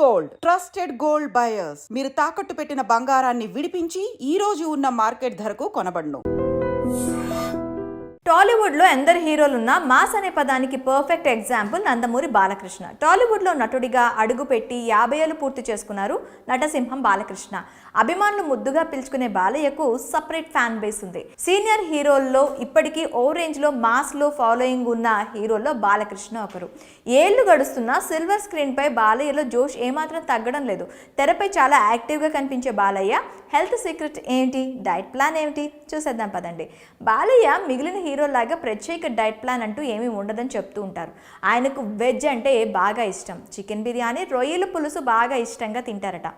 Gold. Trusted gold buyers. మీరు తాకట్టు పెట్టిన బంగారాన్ని విడిపించి ఈ రోజు ఉన్న మార్కెట్ ధరకు కొనబడను. టాలీవుడ్లో ఎందరు హీరోలున్నా మాస్ అనే పదానికి పర్ఫెక్ట్ ఎగ్జాంపుల్ నందమూరి బాలకృష్ణ. టాలీవుడ్లో నటుడిగా అడుగుపెట్టి యాభై ఏళ్ళు పూర్తి చేసుకున్నారు నటసింహం బాలకృష్ణ. అభిమానులు ముద్దుగా పిలుచుకునే బాలయ్యకు సపరేట్ ఫ్యాన్ బేస్ ఉంది. సీనియర్ హీరోల్లో ఇప్పటికీ ఓ రేంజ్లో మాస్లో ఫాలోయింగ్ ఉన్న హీరోల్లో బాలకృష్ణ ఒకరు. ఏళ్ళు గడుస్తున్నా సిల్వర్ స్క్రీన్పై బాలయ్యలో జోష్ ఏమాత్రం తగ్గడం లేదు. తెరపై చాలా యాక్టివ్గా కనిపించే బాలయ్య. హెల్త్ సీక్రెట్ ఏంటి? డైట్ ప్లాన్ ఏమిటి? చూసేద్దాం పదండి. బాలయ్య మిగిలిన హీరోలాగా ప్రత్యేక డైట్ ప్లాన్ అంటూ ఏమీ ఉండదని చెప్తూ ఉంటారు. ఆయనకు వెజ్ అంటే బాగా ఇష్టం. చికెన్ బిర్యానీ రొయ్యల పులుసు బాగా ఇష్టంగా తింటారట.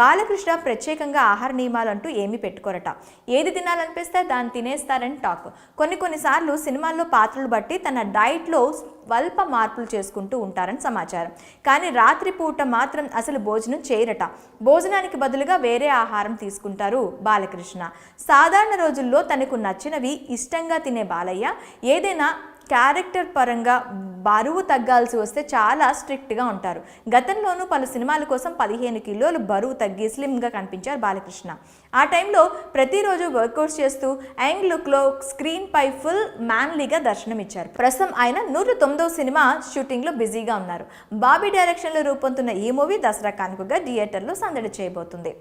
బాలకృష్ణ ప్రత్యేకంగా ఆహార నియమాలు అంటూ ఏమీ పెట్టుకోరట. ఏది తినాలనిపిస్తే దాన్ని తినేస్తారని టాక్. కొన్ని కొన్నిసార్లు సినిమాల్లో పాత్రలు బట్టి తన డైట్లో స్వల్ప మార్పులు చేసుకుంటూ ఉంటారని సమాచారం. కానీ రాత్రిపూట మాత్రం అసలు భోజనం చేయరట. భోజనానికి బదులుగా వేరే ఆహారం తీసుకుంటారు బాలకృష్ణ. సాధారణ రోజుల్లో తనకు నచ్చినవి ఇష్టంగా తినే బాలయ్య ఏదైనా క్యారెక్టర్ పరంగా బరువు తగ్గాల్సి వస్తే చాలా స్ట్రిక్ట్గా ఉంటారు. గతంలోనూ పలు సినిమాల కోసం పదిహేను కిలోలు బరువు తగ్గి స్లిమ్గా కనిపించారు బాలకృష్ణ. ఆ టైంలో ప్రతిరోజు వర్కౌట్స్ చేస్తూ యంగ్ లుక్లో స్క్రీన్పై ఫుల్ మ్యాన్లీగా దర్శనమిచ్చారు. ప్రస్తుతం ఆయన నూట తొమ్మిదవ సినిమా షూటింగ్లో బిజీగా ఉన్నారు. బాబీ డైరెక్షన్లో రూపొందుతున్న ఈ మూవీ దసరా కానుకగా థియేటర్లో సందడి చేయబోతుంది.